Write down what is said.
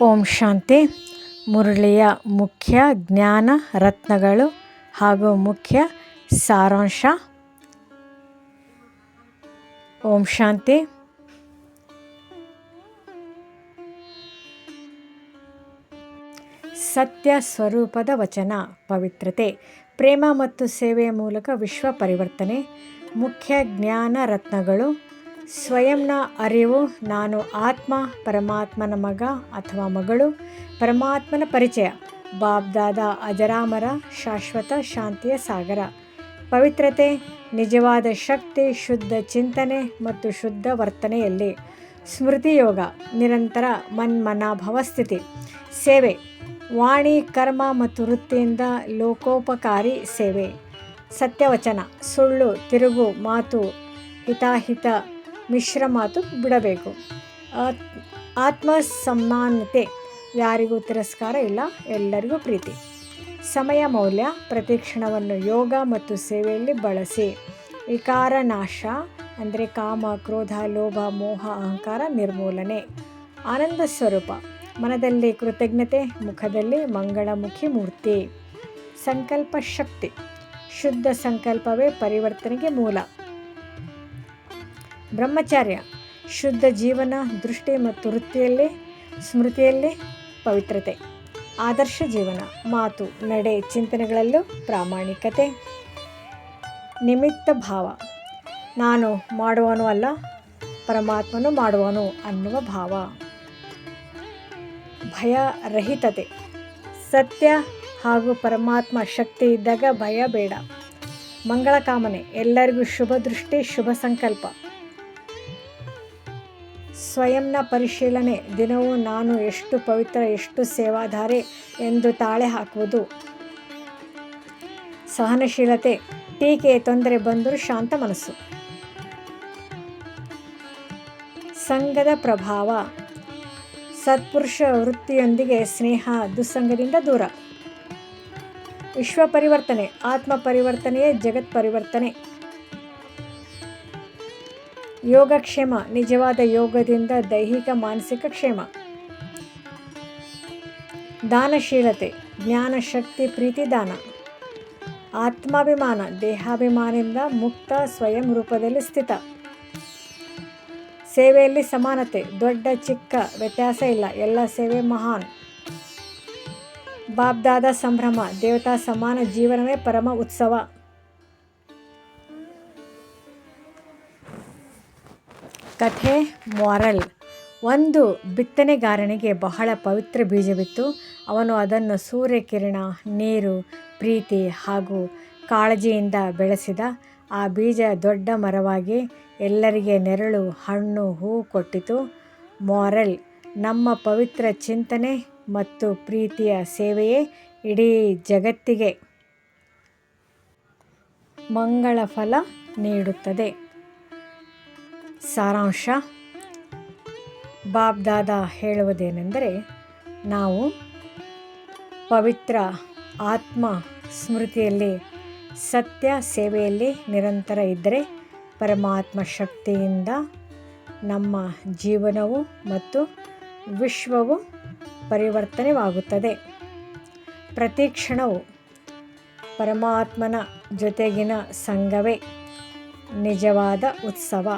ಓಂ ಶಾಂತಿ. ಮುರಳಿಯ ಮುಖ್ಯ ಜ್ಞಾನ ರತ್ನಗಳು ಹಾಗೂ ಮುಖ್ಯ ಸಾರಾಂಶ. ಓಂ ಶಾಂತಿ. ಸತ್ಯ ಸ್ವರೂಪದ ವಚನ, ಪವಿತ್ರತೆ, ಪ್ರೇಮ ಮತ್ತು ಸೇವೆಯ ಮೂಲಕ ವಿಶ್ವ ಪರಿವರ್ತನೆ, ಮುಖ್ಯ ಜ್ಞಾನ ರತ್ನಗಳು ಸ್ವಯಂನ ಅರಿವು ನಾನು ಆತ್ಮ, ಪರಮಾತ್ಮನ ಮಗ ಅಥವಾ ಮಗಳು, ಪರಮಾತ್ಮನ ಪರಿಚಯ, ಬಾಬ್ದಾದ ಅಜರಾಮರ ಶಾಶ್ವತ ಶಾಂತಿಯ ಸಾಗರ. ಪವಿತ್ರತೆ, ನಿಜವಾದ ಶಕ್ತಿ, ಶುದ್ಧ ಚಿಂತನೆ ಮತ್ತು ಶುದ್ಧ ವರ್ತನೆಯಲ್ಲಿ. ಸ್ಮೃತಿ ಯೋಗ, ನಿರಂತರ ಮನ್ಮನಾಭವ ಸ್ಥಿತಿ. ಸೇವೆ, ವಾಣಿ, ಕರ್ಮ ಮತ್ತು ವೃತ್ತಿಯಿಂದ ಲೋಕೋಪಕಾರಿ ಸೇವೆ. ಸತ್ಯವಚನ, ಸುಳ್ಳು, ತಿರುಗು, ಮಾತು, ಹಿತಾಹಿತ ಮಿಶ್ರ ಮಾತು ಬಿಡಬೇಕು. ಆತ್ ಆತ್ಮ ಸಮಾನತೆ ಯಾರಿಗೂ ತಿರಸ್ಕಾರ ಇಲ್ಲ, ಎಲ್ಲರಿಗೂ ಪ್ರೀತಿ. ಸಮಯ ಮೌಲ್ಯ ಪ್ರತಿಕ್ಷಣವನ್ನು ಯೋಗ ಮತ್ತು ಸೇವೆಯಲ್ಲಿ ಬಳಸಿ. ವಿಕಾರ ನಾಶ ಅಂದರೆ ಕಾಮ, ಕ್ರೋಧ, ಲೋಭ, ಮೋಹ, ಅಹಂಕಾರ ನಿರ್ಮೂಲನೆ. ಆನಂದ ಸ್ವರೂಪ ಮನದಲ್ಲಿ ಕೃತಜ್ಞತೆ, ಮುಖದಲ್ಲಿ ಮಂಗಳಮುಖಿ ಮೂರ್ತಿ. ಸಂಕಲ್ಪ ಶಕ್ತಿ ಶುದ್ಧ ಸಂಕಲ್ಪವೇ ಪರಿವರ್ತನೆಗೆ ಮೂಲ. ಬ್ರಹ್ಮಚಾರ್ಯ, ಶುದ್ಧ ಜೀವನ, ದೃಷ್ಟಿ ಮತ್ತು ವೃತ್ತಿಯಲ್ಲಿ, ಸ್ಮೃತಿಯಲ್ಲಿ ಪವಿತ್ರತೆ, ಆದರ್ಶ ಜೀವನ, ಮಾತು, ನಡೆ, ಚಿಂತನೆಗಳಲ್ಲೂ ಪ್ರಾಮಾಣಿಕತೆ, ನಿಮಿತ್ತ ಭಾವ. ನಾನು ಮಾಡುವನು ಅಲ್ಲ, ಪರಮಾತ್ಮನು ಮಾಡುವನು ಅನ್ನುವ ಭಾವ. ಭಯರಹಿತತೆ. ಸತ್ಯ ಹಾಗೂ ಪರಮಾತ್ಮ ಶಕ್ತಿ ಇದ್ದಾಗ ಭಯ ಬೇಡ. ಮಂಗಳ ಕಾಮನೆ ಎಲ್ಲರಿಗೂ ಶುಭ ದೃಷ್ಟಿ, ಶುಭ ಸಂಕಲ್ಪ. ಸ್ವಯಂನ ಪರಿಶೀಲನೆ, ದಿನವೂ ನಾನು ಎಷ್ಟು ಪವಿತ್ರ, ಎಷ್ಟು ಸೇವಾಧಾರೆ ಎಂದು ತಾಳೆ ಹಾಕುವುದು. ಸಹನಶೀಲತೆ, ಟೀಕೆ, ತೊಂದರೆ ಬಂದರೂ ಶಾಂತ ಮನಸ್ಸು. ಸಂಘದ ಪ್ರಭಾವ, ಸತ್ಪುರುಷ ವೃತ್ತಿಯೊಂದಿಗೆ ಸ್ನೇಹ, ದುಸ್ಸಂಗದಿಂದ ದೂರ. ವಿಶ್ವ ಪರಿವರ್ತನೆ ಆತ್ಮ ಪರಿವರ್ತನೆಯೇ ಜಗತ್ ಪರಿವರ್ತನೆ ಯೋಗಕ್ಷೇಮ, ನಿಜವಾದ ಯೋಗದಿಂದ ದೈಹಿಕ ಮಾನಸಿಕ ಕ್ಷೇಮ. ದಾನಶೀಲತೆ, ಜ್ಞಾನ ಶಕ್ತಿ, ಪ್ರೀತಿ ದಾನ. ಆತ್ಮಾಭಿಮಾನ, ದೇಹಾಭಿಮಾನದಿಂದ ಮುಕ್ತ ಸ್ವಯಂ ರೂಪದಲ್ಲಿ ಸ್ಥಿತ. ಸೇವೆಯಲ್ಲಿ ಸಮಾನತೆ, ದೊಡ್ಡ ಚಿಕ್ಕ ವ್ಯತ್ಯಾಸ ಇಲ್ಲ, ಎಲ್ಲ ಸೇವೆ ಮಹಾನ್. ಬಾಬ್ದಾದ ಸಂಭ್ರಮ, ದೇವತಾ ಸಮಾನ ಜೀವನವೇ ಪರಮ ಉತ್ಸವ. ಕಥೆ, ಮೊರಲ್. ಒಂದು ಬಿತ್ತನೆಗಾರನಿಗೆ ಬಹಳ ಪವಿತ್ರ ಬೀಜವಿತ್ತು. ಅವನು ಅದನ್ನು ಸೂರ್ಯಕಿರಣ, ನೀರು, ಪ್ರೀತಿ ಹಾಗೂ ಕಾಳಜಿಯಿಂದ ಬೆಳೆಸಿದ. ಆ ಬೀಜ ದೊಡ್ಡ ಮರವಾಗಿ ಎಲ್ಲರಿಗೆ ನೆರಳು, ಹಣ್ಣು ಹೂ ಕೊಟ್ಟಿತು. ಮೊರಲ್, ನಮ್ಮ ಪವಿತ್ರ ಚಿಂತನೆ ಮತ್ತು ಪ್ರೀತಿಯ ಸೇವೆಯೇ ಇಡೀ ಜಗತ್ತಿಗೆ ಮಂಗಳ ಫಲ ನೀಡುತ್ತದೆ. ಸಾರಾಂಶ. ಬಾಬ್ದಾದ ಹೇಳುವುದೇನೆಂದರೆ, ನಾವು ಪವಿತ್ರ ಆತ್ಮ ಸ್ಮೃತಿಯಲ್ಲಿ, ಸತ್ಯ ಸೇವೆಯಲ್ಲಿ ನಿರಂತರ ಇದ್ದರೆ ಪರಮಾತ್ಮ ಶಕ್ತಿಯಿಂದ ನಮ್ಮ ಜೀವನವು ಮತ್ತು ವಿಶ್ವವು ಪರಿವರ್ತನೆವಾಗುತ್ತದೆ. ಪ್ರತಿ ಕ್ಷಣವು ಪರಮಾತ್ಮನ ಜೊತೆಗಿನ ಸಂಘವೇ ನಿಜವಾದ ಉತ್ಸವ.